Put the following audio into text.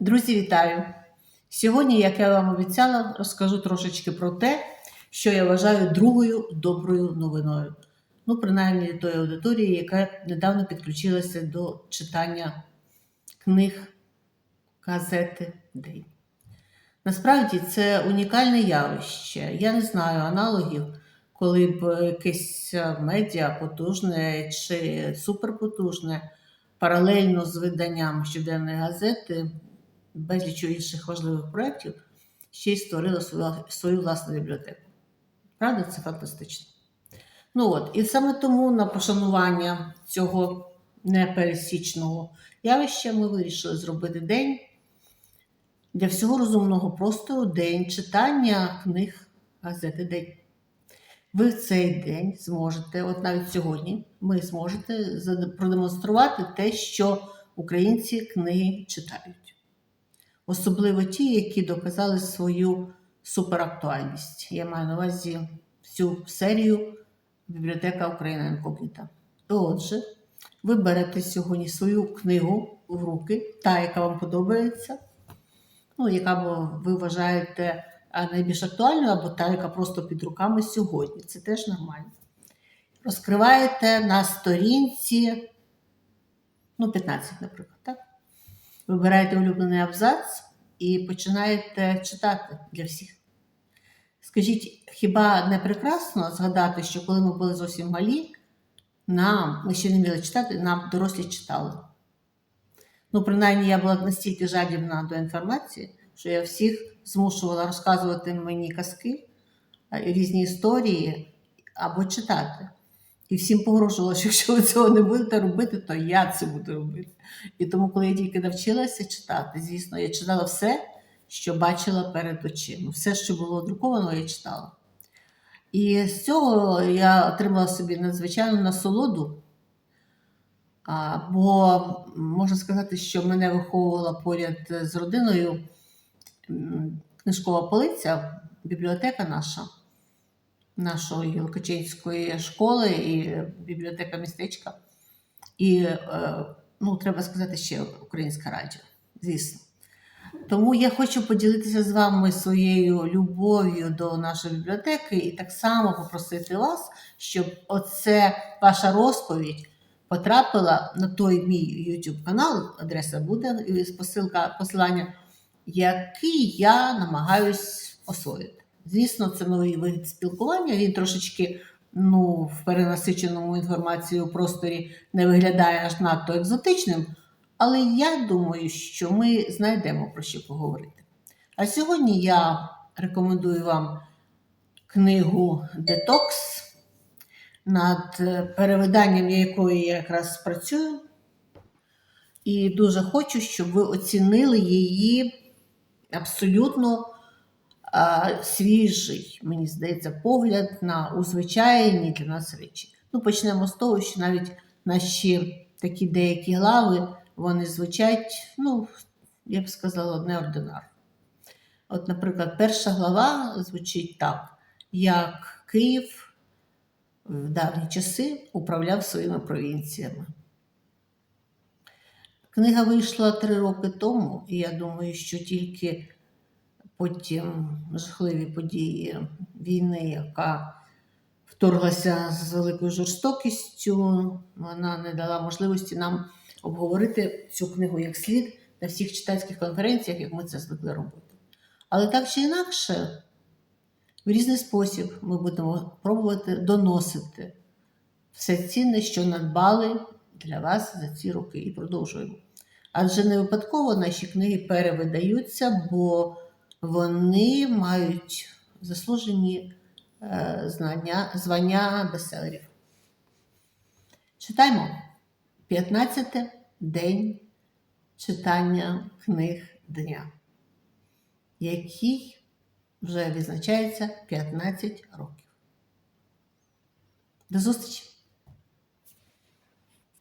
Друзі, вітаю! Сьогодні, як я вам обіцяла, розкажу трошечки про те, що я вважаю другою доброю новиною. Ну, принаймні тої аудиторії, яка недавно підключилася до читання книг, газети День. Насправді це унікальне явище. Я не знаю аналогів, коли б якесь медіа потужне чи суперпотужне паралельно з виданням щоденної газети безліч інших важливих проєктів ще й створила свою, свою власну бібліотеку. Правда, це фантастично. Ну от, і саме тому на пошанування цього непересічного явища ми вирішили зробити день для всього розумного простору день читання книг газети День. Ви в цей день зможете, от навіть сьогодні, ми зможете продемонструвати те, що українці книги читають. Особливо ті, які доказали свою суперактуальність. Я маю на увазі всю серію Бібліотека Україна Інкогніта. Отже, ви берете сьогодні свою книгу в руки, та, яка вам подобається, ну, яка ви вважаєте найбільш актуальною, або та, яка просто під руками сьогодні. Це теж нормально. Розкриваєте на сторінці, ну, 15, наприклад, так? Вибираєте улюблений абзац і починаєте читати для всіх. Скажіть, хіба не прекрасно згадати, що коли ми були зовсім малі, нам, ми ще не вміли читати, нам дорослі читали. Ну, принаймні, я була настільки жадібна до інформації, що я всіх змушувала розказувати мені казки, е, різні історії або читати. І всім погрожувала, що якщо ви цього не будете робити, то я це буду робити. І тому, коли я тільки навчилася читати, звісно, я читала все, що бачила перед очима. Все, що було друковано, я читала. І з цього я отримала собі надзвичайну насолоду. Бо можна сказати, що мене виховувала поряд з родиною книжкова полиця, бібліотека наша, нашої Лукачинської школи і бібліотека містечка. І, е, ну, треба сказати, ще Українська радіо, звісно. Тому я хочу поділитися з вами своєю любов'ю до нашої бібліотеки і так само попросити вас, щоб оце ваша розповідь потрапила на той мій YouTube канал, адреса буде посилка, посилання, який я намагаюсь освоїти. Звісно, це новий вид спілкування. Він трошечки ну, в перенасиченому інформацією просторі не виглядає аж надто екзотичним. Але я думаю, що ми знайдемо про що поговорити. А сьогодні я рекомендую вам книгу Детокс, над е, перевиданням якої я якраз працюю. І дуже хочу, щоб ви оцінили її абсолютно свіжий, мені здається, погляд на узвичайні для нас речі. Ну, почнемо з того, що навіть наші такі деякі глави вони звучать, ну, я б сказала, неординарно. От, наприклад, перша глава звучить так: як Київ в давні часи управляв своїми провінціями. Книга вийшла три роки тому, і я думаю, що тільки потім жахливі події війни, яка вторглася з великою жорстокістю, вона не дала можливості нам обговорити цю книгу як слід на всіх читацьких конференціях, як ми це звикли робити. Але так чи інакше, в різний спосіб ми будемо пробувати доносити все цінне, що надбали для вас за ці роки, і продовжуємо. Адже не випадково наші книги перевидаються, бо вони мають заслужені е, знання, звання бестселерів. Читаймо 15 день читання книг дня, який вже відзначається 15 років. До зустрічі!